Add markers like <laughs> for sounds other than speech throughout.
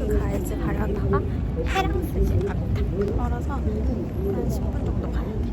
파이브 가이즈 가려다가 해랑 스시 갑니다. 걸어서 한 10분 정도 가야 돼.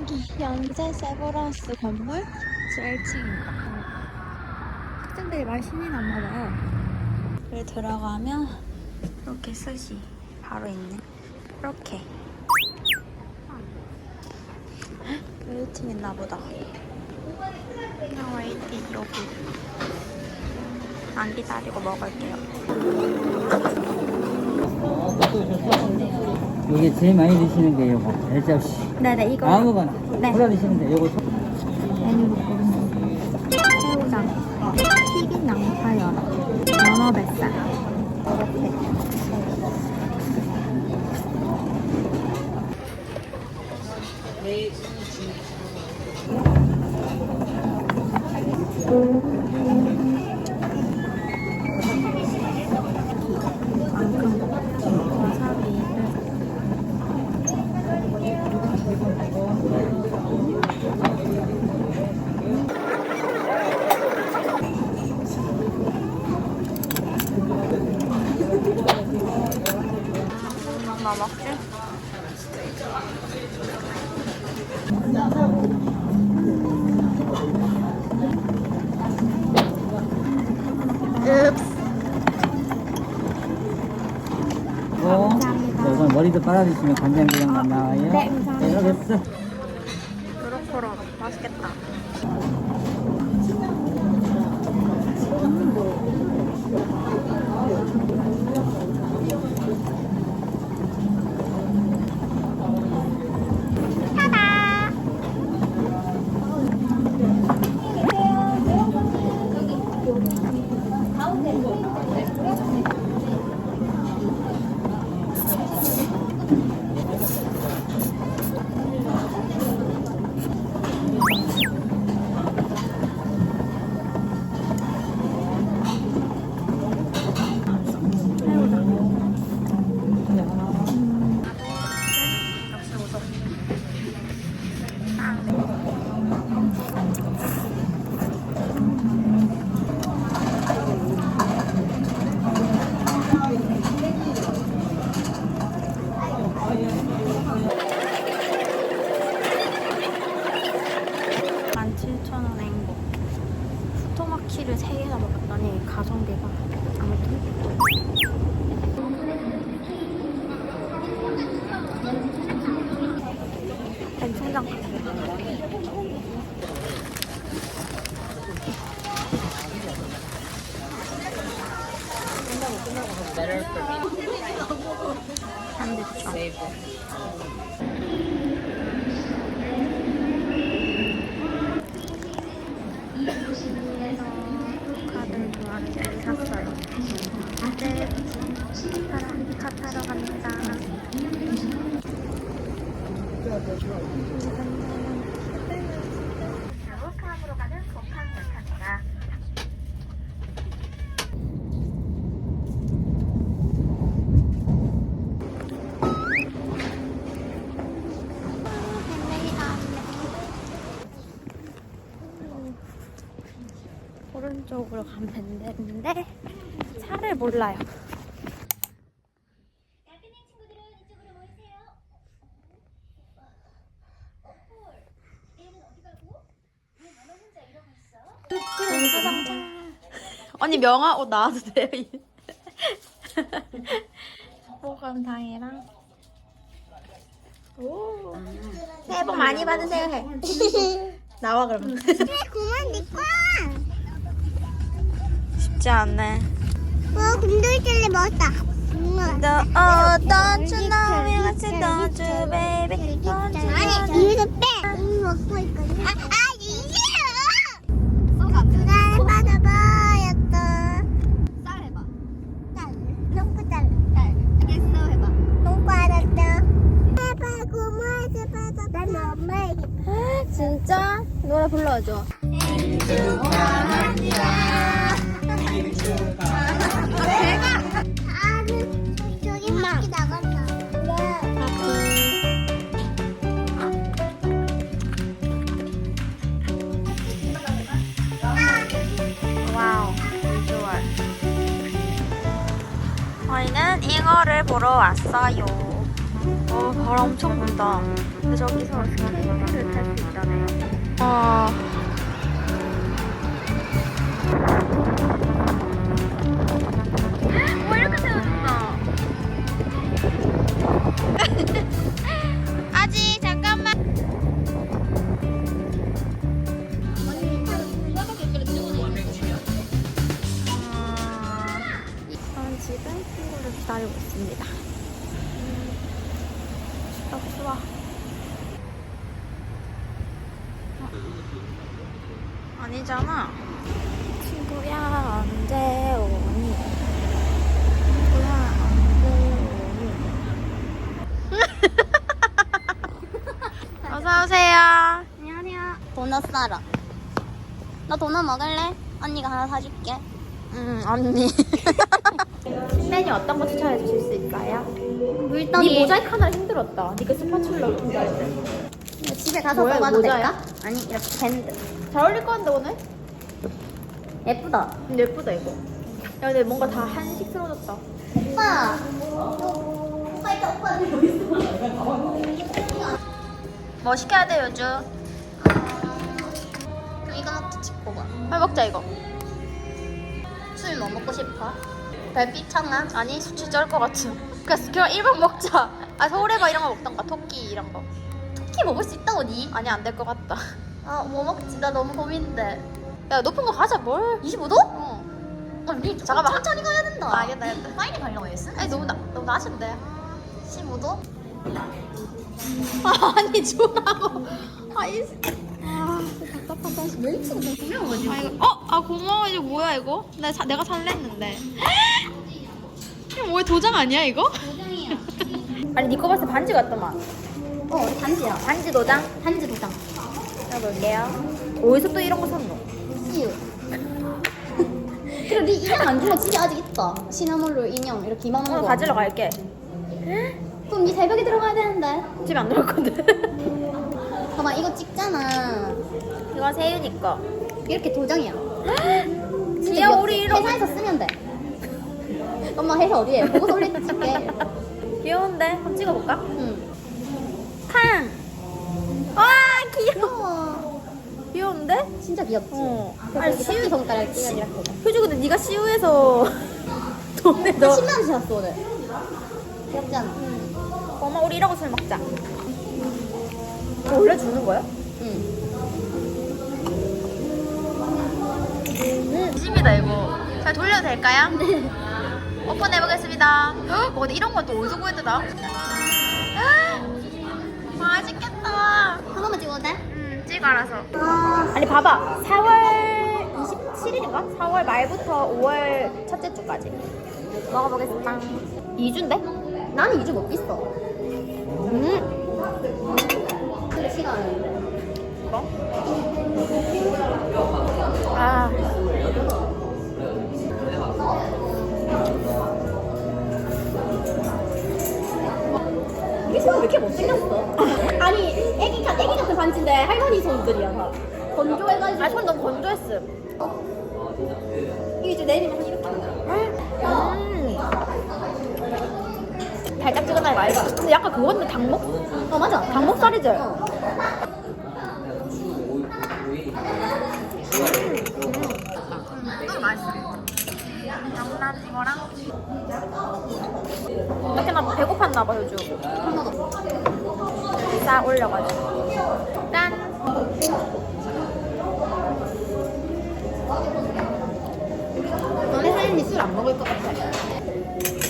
여기 연세 세브란스 건물 1층입니다. 학생들이 많이 신이 났나 봐요. 여기 들어가면 이렇게 스시 바로 있네. 이렇게. 웨이팅 있나 보다. 그냥 웨이팅 여기. 안 기다리고 먹을게요. 이게 제일 많이 드시는 게 요거 대접시 네네 이거 아무거나 네. 드시면 돼요 요거 빨아 드시면 간장게장만 나와요 네, 감사합니다. 네, 있어. 카드 좋아하는 샀어요. 이제 사람 차 타러 갑니다. 자우카함으로 가는 동탄 열차입니다. 오른 쪽으로 가면 되는데 차를 몰라요. 언니 명화 옷 나와도 돼요? 보감상이랑 오 새해 복 많이 받으세요 해 나와 그러면 그만 니꺼. 쉽지 않네 어, 곰돌이들이 먹었다. The, oh, don't you know me, what's it, don't you, baby, don't you know 이거 빼. 이거 먹고 있거든. 아, 아, 이게요! 날 받아봐였다. 쌀 해봐. 딸, 너무 딸. 쌀. 알겠어 해봐. 너무 알았다. 해봐, 고마워서 받아. 난 엄마에게. 진짜? 노래 불러줘 저기 밖에 나간다. 와우, 비주얼. 저희는 잉어를 보러 왔어요. 어, 오, 바람 엄청 분다. 근데 저기서 스케이트를 그 탈수 있다네요. 와. 아니잖아. 친구야 언제 오니? 친구야 언제 오니? <laughs> 어서 오세요. 안녕하세요. 도넛 사라. 너 도넛 먹을래? 언니가 하나 사줄게. 음 언니. <laughs> 메뉴 어떤 거 추천해 주실 수 있어요? 물떡이. 네 모자이크 하나 힘들었다. 네가 스파츌러 힘들었대. 집에 가서 뭐야, 써봐도 모자야? 될까? 아니 이렇게 밴드. 잘 어울릴 것 같은데 오늘? 예쁘다. 근데 예쁘다 이거. 야 근데 뭔가 다 한식스러워졌다. 오빠. 오빠 이따 오빠 들고 있어. 뭐 시켜야 돼 요즘? 이거 찍고 봐. 빨리 먹자 이거. 술 뭐 먹고 싶어? 별빛 청아? 아니 수치 쩔것 같음. 그냥 그냥 일반 먹자. 아 서울에가 이런 거 먹던가 토끼 이런 거. 토끼 먹을 수 있다 언니? 아니 안 될 것 같다. 아 뭐 먹지? 나 너무 고민돼. 야 높은 거 가자 뭘? 25도? 어. 언니 잠깐만. 천천히 가야 된다. 아, 알겠다, 알겠다. 빨리 가려고 했어? 아니 너무 나 너무 낮은데. 15도? 아니 주라고. 아이. 아 답답하다. 멘트가 좀 구려가지고. 아 이거 어? 아 고마워 이거 뭐야 이거? 나 사, 내가 살래 했는데 이거 뭐야 도장 아니야 이거? 도장이야. 아니 니거 봤을 때 반지 같더만 어 단지야. 반지 도장? 단지 도장. 해볼게요 어디서 또 이런 거 샀노? 이유. 그래 네 인형 안 주면 집에 아직 있다. 시나몰로 인형 이렇게 이만한 오늘 거. 가지러 갈게 그럼 네 새벽에 들어가야 되는데. 집에 안 들어갈 건데 <laughs> 봐봐 이거 찍잖아. 이거 세윤이 거 이렇게 도장이야. <gasps> 진짜 야, 귀엽지? 우리 이런- 회사에서 쓰면 돼. 엄마 회사 어디에? 보고 올릴 찍게. 귀여운데? 한번 찍어볼까? 응. 칸! 와 귀여워. 귀여운데? 진짜 귀엽지? 어. 아니 시우 손가락 이렇게. 효주 근데 네가 시우에서 <laughs> 돈에 나 넣어 10만 원 주셨어 오늘. 귀엽잖아. 엄마 우리 이러고 술 먹자 원래 주는 거야? 응. 음, 집이다 이거. 잘 돌려도 될까요? <laughs> 네. 오픈해 보겠습니다. 어, 근데 이런 건 또 어디서 구했더라? 맛있겠다. 하나만 찍어도 돼? 음, 찍어 알아서. 아. 아니 봐봐. 4월 27일인가? 4월 말부터 5월 첫째 주까지. 먹어보겠습니다. 2주인데? 나는 이주 못 있어. 음. 근데 시간. 이거? 아. 이게 손왜 이렇게 못생겼어? <laughs> 아니, 애기, 가- 애기 같은 반지인데 할머니 손들이야, 다. 건조해가지고. 아, 손 너무 건조했음. 이게 이제 내리면 한 이렇게. 음. 달짝지근하게 맛있어. 근데 약간 그거는 닭목? 어, 맞아. 닭목살이지? 어. 이거 맛있어. 양난 이거랑 이렇게 나 배고팠나 봐 요즘. 하나도. 싹 올려가지고. 짠. 너네 사연이 술안 먹을 것 같아.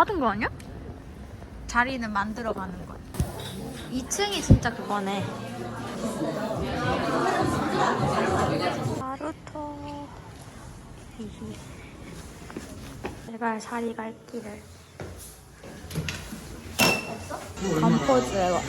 닫은 거 아니야? 자리는 만들어 가는 거야. 2층이 진짜 그거네. 나루토. 제발 살이 갈 길을. 간포즈 해봐.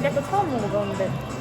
또 처음 먹어봤는데